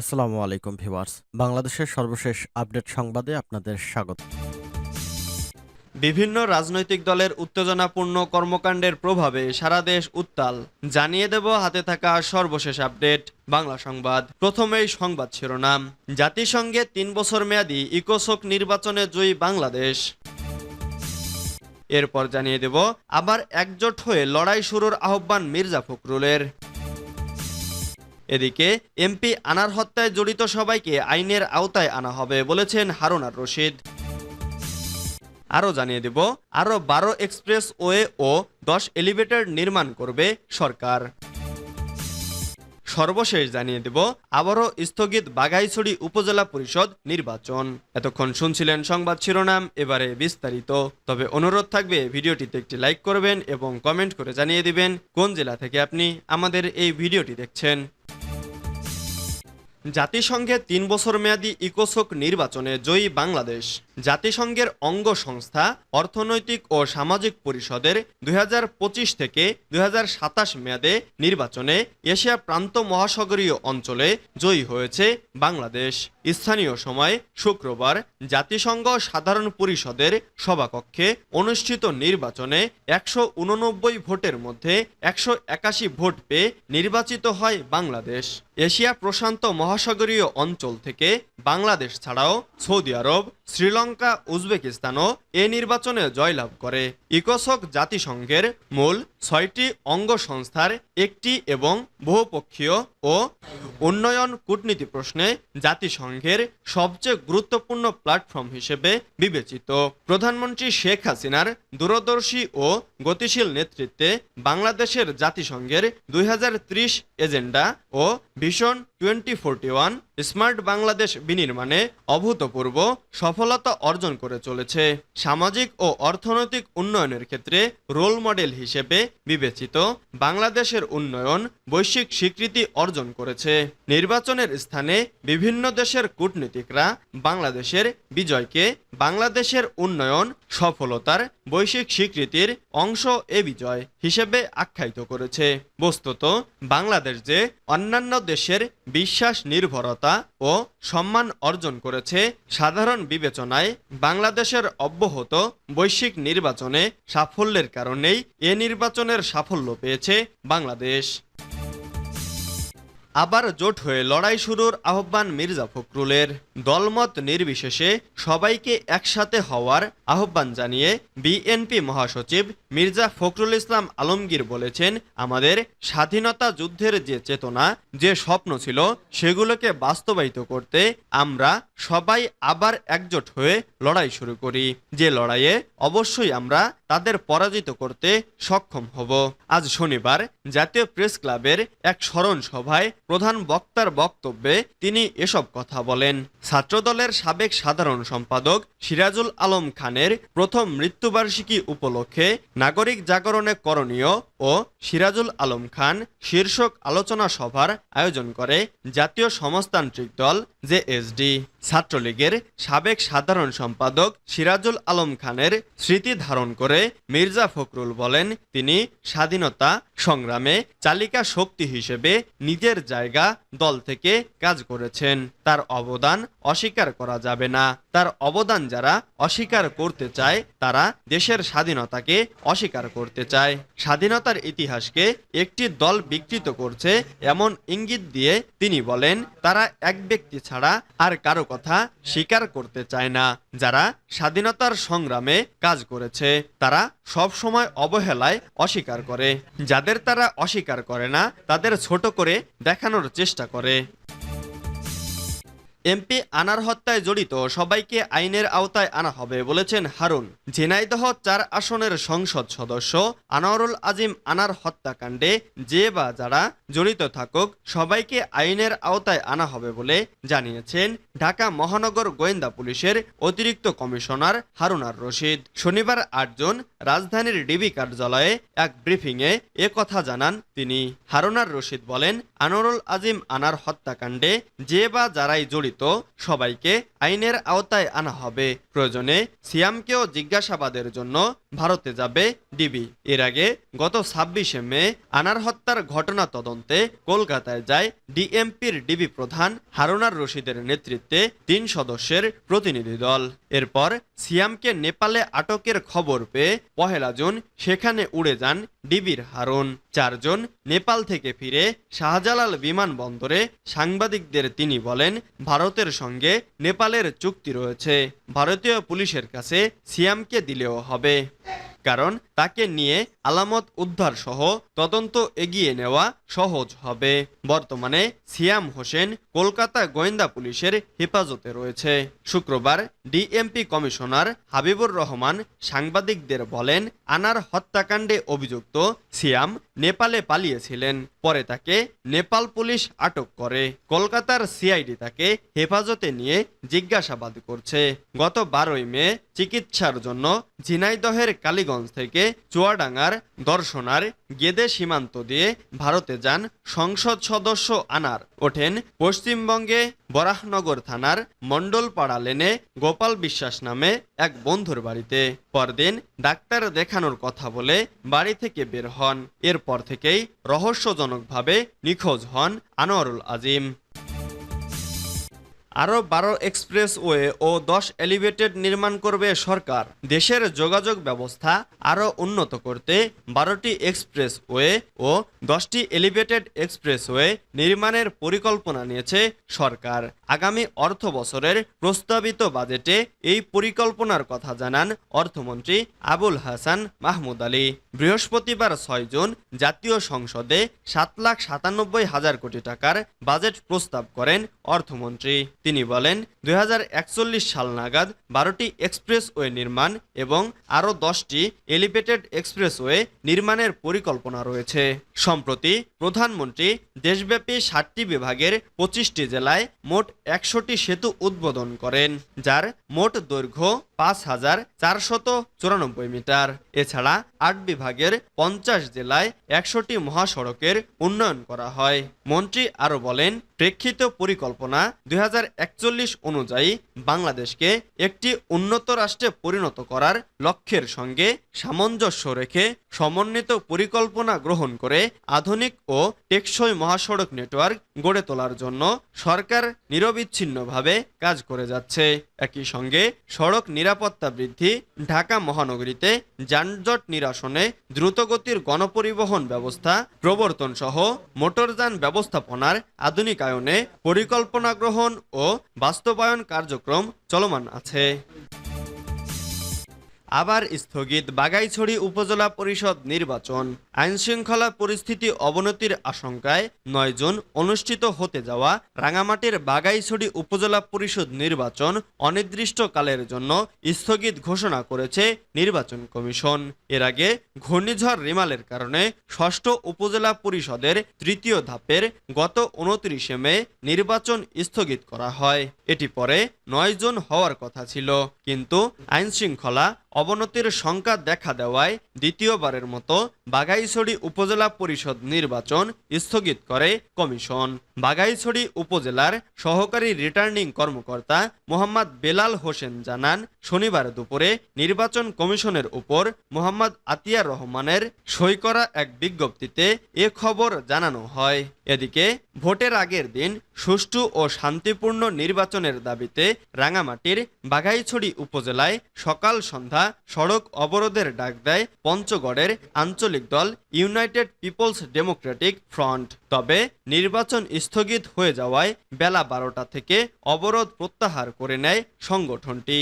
আসসালামু আলাইকুম ভিউয়ার্স। বাংলাদেশের সর্বশেষ আপডেট সংবাদে আপনাদের স্বাগত। বিভিন্ন রাজনৈতিক দলের উত্তেজনাপূর্ণ কর্মকাণ্ডের প্রভাবে সারা দেশ উত্তাল। জানিয়ে দেব হাতে থাকা সর্বশেষ আপডেট, বাংলা সংবাদ। প্রথমেই সংবাদ শিরোনাম। জাতিসংঘে তিন বছর মেয়াদী ইকোসোক নির্বাচনে জয়ী বাংলাদেশ। এরপর জানিয়ে দেব, আবার একজোট হয়ে লড়াই শুরুর আহ্বান মির্জা ফখরুলের। এদিকে এমপি আনার হত্যায় জড়িত সবাইকে আইনের আওতায় আনা হবে বলেছেন হারুনার রশিদ। আরও জানিয়ে দেব, আরও বারো এক্সপ্রেস ওয়ে ও দশ এলিভেটর নির্মাণ করবে সরকার। সর্বশেষ জানিয়ে দেব, আবারও স্থগিত বাগাইছড়ি উপজেলা পরিষদ নির্বাচন। এতক্ষণ শুনছিলেন সংবাদ শিরোনাম, এবারে বিস্তারিত। তবে অনুরোধ থাকবে, ভিডিওটিতে একটি লাইক করবেন এবং কমেন্ট করে জানিয়ে দিবেন কোন জেলা থেকে আপনি আমাদের এই ভিডিওটি দেখছেন। জাতিসংঘের তিন বছর মেয়াদী ইকোসোক নির্বাচনে জয়ী বাংলাদেশ। জাতিসংঘের অঙ্গ সংস্থা, অর্থনৈতিক ও সামাজিক পরিষদের দুই হাজার পঁচিশ থেকে দুই হাজার সাতাশ মেয়াদে নির্বাচনে এশিয়া প্রান্ত মহাসাগরীয় অঞ্চলে জয়ী হয়েছে বাংলাদেশ। স্থানীয় সময় শুক্রবার জাতিসংঘ সাধারণ পরিষদের সভাকক্ষে অনুষ্ঠিত নির্বাচনে একশো উননব্বই ভোটের মধ্যে একশো একাশি ভোট পেয়ে নির্বাচিত হয় বাংলাদেশ। এশিয়া প্রশান্ত মহাসাগরীয় অঞ্চল থেকে বাংলাদেশ ছাড়াও সৌদি আরব শ্রীলঙ্কা উজবেকিস্তানও এ নির্বাচনে জয়লাভ করে। ইকোসক জাতিসংঘের মূল ছয়টি অঙ্গ সংস্থার একটি এবং বহুপক্ষীয় ও উন্নয়ন কূটনীতি প্রশ্নে জাতিসংঘের সবচেয়ে গুরুত্বপূর্ণ প্ল্যাটফর্ম হিসেবে বিবেচিত। প্রধানমন্ত্রী শেখ হাসিনার দূরদর্শী ও গতিশীল নেতৃত্বে বাংলাদেশের জাতিসংঘের দুই হাজার ত্রিশ এজেন্ডা ও vision twenty forty one smart Bangladesh বিনির্মাণে অভূতপূর্ব সফলতা অর্জন করে চলেছে। সামাজিক ও অর্থনৈতিক উন্নয়নের ক্ষেত্রে রোল মডেল হিসেবে বিবেচিত বাংলাদেশের উন্নয়ন বৈশ্বিক স্বীকৃতি অর্জন করেছে। নির্বাচনের স্থানে বিভিন্ন দেশের কূটনীতিকরা বাংলাদেশের বিজয়কে বাংলাদেশের উন্নয়ন, সফলতার বৈশ্বিক স্বীকৃতির অংশ এ বিজয় হিসেবে আখ্যায়িত করেছে। বস্তুত বাংলাদেশ যে অন্যান্য দেশের বিশ্বাস, নির্ভরতা ও সম্মান অর্জন করেছে সাধারণ বিবেচনায় বাংলাদেশের অব্যাহত বৈশ্বিক নির্বাচনে সাফল্যের কারণেই এ নির্বাচনের সাফল্য পেয়েছে বাংলাদেশ। আবার জোট হয়ে লড়াই শুরুর আহ্বান মির্জা ফখরুলের। দলমত নির্বিশেষে সবাইকে একসাথে হওয়ার আহ্বান জানিয়ে বিএনপি মহাসচিব মির্জা ফখরুল ইসলাম আলমগীর বলেছেন, আমাদের স্বাধীনতা যুদ্ধের যে চেতনা, যে স্বপ্ন ছিল, সেগুলোকে বাস্তবায়িত করতে আমরা সবাই আবার একজোট হয়ে লড়াই শুরু করি। যে লড়াইয়ে অবশ্যই আমরা তাদের পরাজিত করতে সক্ষম হব। আজ শনিবার জাতীয় প্রেস ক্লাবের এক স্মরণ সভায় প্রধান বক্তার বক্তব্যে তিনি এসব কথা বলেন। ছাত্রদলের সাবেক সাধারণ সম্পাদক সিরাজুল আলম খানের প্রথম মৃত্যুবার্ষিকী উপলক্ষে নাগরিক জাগরণে করণীয় ও সিরাজুল আলম খান শীর্ষক আলোচনা সভার আয়োজন করে জাতীয় সমাজতান্ত্রিক দল জেএসডি ছাত্রলীগের সাবেক সাধারণ সম্পাদক সিরাজুল আলম খানের স্মৃতি ধারণ করে মির্জা ফখরুল বলেন, তিনি স্বাধীনতা সংগ্রামে চালিকা শক্তি হিসেবে নিজের জায়গা দল থেকে কাজ করেছেন। তার অবদান অস্বীকার করা যাবে না। তার অবদান যারা অস্বীকার করতে চায়, তারা দেশের স্বাধীনতাকে অস্বীকার করতে চায়। স্বাধীনতার ইতিহাসকে একটি দল বিকৃত করছে, এমন ইঙ্গিত দিয়ে তিনি বলেন, তারা এক ব্যক্তি ছাড়া আর কারও কথা স্বীকার করতে চায় না। যারা স্বাধীনতার সংগ্রামে কাজ করেছে, তারা সব সময় অবহেলায় অস্বীকার করে। যাদের তারা অস্বীকার করে না, তাদের ছোট করে দেখানোর চেষ্টা করে। এমপি আনার হত্যায় জড়িত সবাইকে আইনের আওতায় আনা হবে বলেছেন হারুন। ঝিনাইদহ চার আসনের সংসদ সদস্য আনোয়ারুল আজিম আনার হত্যাকাণ্ডে যে বা যারা জড়িত থাকুক, সবাইকে আইনের আওতায় আনা হবে বলে জানিয়েছেন ঢাকা মহানগর গোয়েন্দা পুলিশের অতিরিক্ত কমিশনার হারুনার রশিদ। শনিবার আটজন রাজধানীর ডিবি কার্যালয়ে এক ব্রিফিংয়ে এ কথা জানান তিনি। হারুনার রশিদ বলেন, আনোয়ারুল আজিম আনার হত্যাকাণ্ডে যে বা যারাই জড়িত সবাইকে আইনের আওতায় আনা হবে। প্রয়োজনে সিয়ামকেও জিজ্ঞাসাবাদের জন্য ভারতে যাবে ডিবি। এর আগে গত ছাব্বিশে মে আনার হত্যার ঘটনা তদন্তে কলকাতায় যায় ডিএমপির ডিবি প্রধান হারুনার রশিদের নেতৃত্বে তিন সদস্যের প্রতিনিধি দল। এরপর সিয়ামকে নেপালে আটকের খবর পেয়ে পহেলা জুন সেখানে উড়ে যান ডিবির হারুন। চারজন নেপাল থেকে ফিরে শাহজালাল বিমানবন্দরে সাংবাদিকদের তিনি বলেন, ভারতের সঙ্গে নেপালের চুক্তি রয়েছে। ভারতীয় পুলিশের কাছে সিয়ামকে দিলেও হবে। কারণ তাকে নিয়ে আলামত উদ্ধার সহ তদন্ত এগিয়ে নেওয়া সহজ হবে। বর্তমানে সিয়াম হোসেন কলকাতা গোয়েন্দা পুলিশের হেফাজতে রয়েছে। শুক্রবার ডিএমপি কমিশনার হাবিবুর রহমান সাংবাদিকদের বলেন, আনার হত্যাকাণ্ডে অভিযুক্ত সিয়াম নেপালে পালিয়েছিলেন। পরে তাকে নেপাল পুলিশ আটক করে। কলকাতার সিআইডি তাকে হেফাজতে নিয়ে জিজ্ঞাসাবাদ করছে। গত বারোই মে চিকিৎসার জন্য ঝিনাইদহের কালীগঞ্জ থেকে চুয়াডাঙ্গার দর্শনার গেদে সীমান্ত দিয়ে ভারতে যান সংসদ সদস্য আনার। ওঠেন পশ্চিমবঙ্গে বরাহনগর থানার মণ্ডলপাড়া লেনে গোপাল বিশ্বাস নামে এক বন্ধুর বাড়িতে। পরদিন ডাক্তার দেখানোর কথা বলে বাড়ি থেকে বের হন। এরপর থেকেই রহস্যজনকভাবে নিখোঁজ হন আনোয়ারুল আজিম। আরও বারো এক্সপ্রেসওয়ে ও দশ এলিভেটেড নির্মাণ করবে সরকার। দেশের যোগাযোগ ব্যবস্থা আরও উন্নত করতে বারোটি এক্সপ্রেসওয়ে ও দশটি এলিভেটেড এক্সপ্রেসওয়ে নির্মাণের পরিকল্পনা নিয়েছে সরকার। আগামী অর্থ বছরের প্রস্তাবিত বাজেটে এই পরিকল্পনার কথা জানান অর্থমন্ত্রী আবুল হাসান মাহমুদ আলী। বৃহস্পতিবার ছয় জুন জাতীয় সংসদে সাত লাখ সাতানব্বই হাজার কোটি টাকার বাজেট প্রস্তাব করেন অর্থমন্ত্রী। তিনি বলেন দু হাজার একচল্লিশ সাল নাগাদ বারোটি এক্সপ্রেসওয়ে নির্মাণ এবং আরও দশটি এলিভেটেড এক্সপ্রেসওয়ে নির্মাণের পরিকল্পনা রয়েছে। সম্প্রতি প্রধানমন্ত্রী দেশব্যাপী ষাটটি বিভাগের পঁচিশটি জেলায় মোট একশোটি সেতু উদ্বোধন করেন, যার মোট দৈর্ঘ্য পাঁচ হাজার চারশত চুরানব্বই মিটার। এছাড়া আট বিভাগের পঞ্চাশ জেলায় একশোটি মহাসড়কের উন্নয়ন করা হয়। মন্ত্রী আরও বলেন, প্রেক্ষিত পরিকল্পনা দুই অনুযায়ী বাংলাদেশকে একটি উন্নত রাষ্ট্রে পরিণত করার লক্ষ্যের সঙ্গে সামঞ্জস্য রেখে সমন্বিত পরিকল্পনা গ্রহণ করে আধুনিক ও টেকসই মহাসড়ক নেটওয়ার্ক গড়ে তোলার জন্য সরকার নিরবিচ্ছিন্নভাবে কাজ করে যাচ্ছে। একই সঙ্গে সড়ক নিরাপত্তা বৃদ্ধি ঢাকা মহানগরীতে যানজট নিরাসনে দ্রুতগতির গণপরিবহন ব্যবস্থা প্রবর্তন সহ মোটরযান ব্যবস্থাপনার আধুনিকায়নে পরিকল্পনা গ্রহণ ও বাস্তবায়ন কার্যক্রম চলমান আছে। আবার স্থগিত বাগাইছড়ি উপজেলা পরিষদ নির্বাচন। আইনশৃঙ্খলা পরিস্থিতি অবনতির আশঙ্কায় নয় জুন অনুষ্ঠিত হতে যাওয়া রাঙামাটির বাগাইছড়ি উপজেলা পরিষদ নির্বাচন অনির্দিষ্টকালের জন্য স্থগিত ঘোষণা করেছে নির্বাচন কমিশন। এর আগে ঘূর্ণিঝড় রিমালের কারণে ষষ্ঠ উপজেলা পরিষদের তৃতীয় ধাপের গত উনত্রিশে মে নির্বাচন স্থগিত করা হয়। এটি পরে নয় জুন হওয়ার কথা ছিল। কিন্তু আইনশৃঙ্খলা অবনতির শঙ্কা দেখা দেওয়ায় দ্বিতীয়বারের মতো বাগাইছড়ি উপজেলা পরিষদ নির্বাচন স্থগিত করে কমিশন। বাগাইছড়ি উপজেলার সহকারী রিটার্নিং কর্মকর্তা মোহাম্মদ বেলাল হোসেন জানান শনিবার দুপুরে নির্বাচন কমিশনের উপর মোহাম্মদ আতিয়ার রহমানের সই করা এক বিজ্ঞপ্তিতে এ খবর জানানো হয়। এদিকে, ভোটের আগের দিন সুষ্ঠু ও শান্তিপূর্ণ নির্বাচনের দাবিতে রাঙামাটির বাঘাইছড়ি উপজেলায় সকাল সন্ধ্যা সড়ক অবরোধের ডাক দেয় পঞ্চগড়ের আঞ্চলিক দল ইউনাইটেড পিপলস ডেমোক্রেটিক ফ্রন্ট। তবে নির্বাচন স্থগিত হয়ে যাওয়ায় বেলা বারোটা থেকে অবরোধ প্রত্যাহার করে নেয় সংগঠনটি।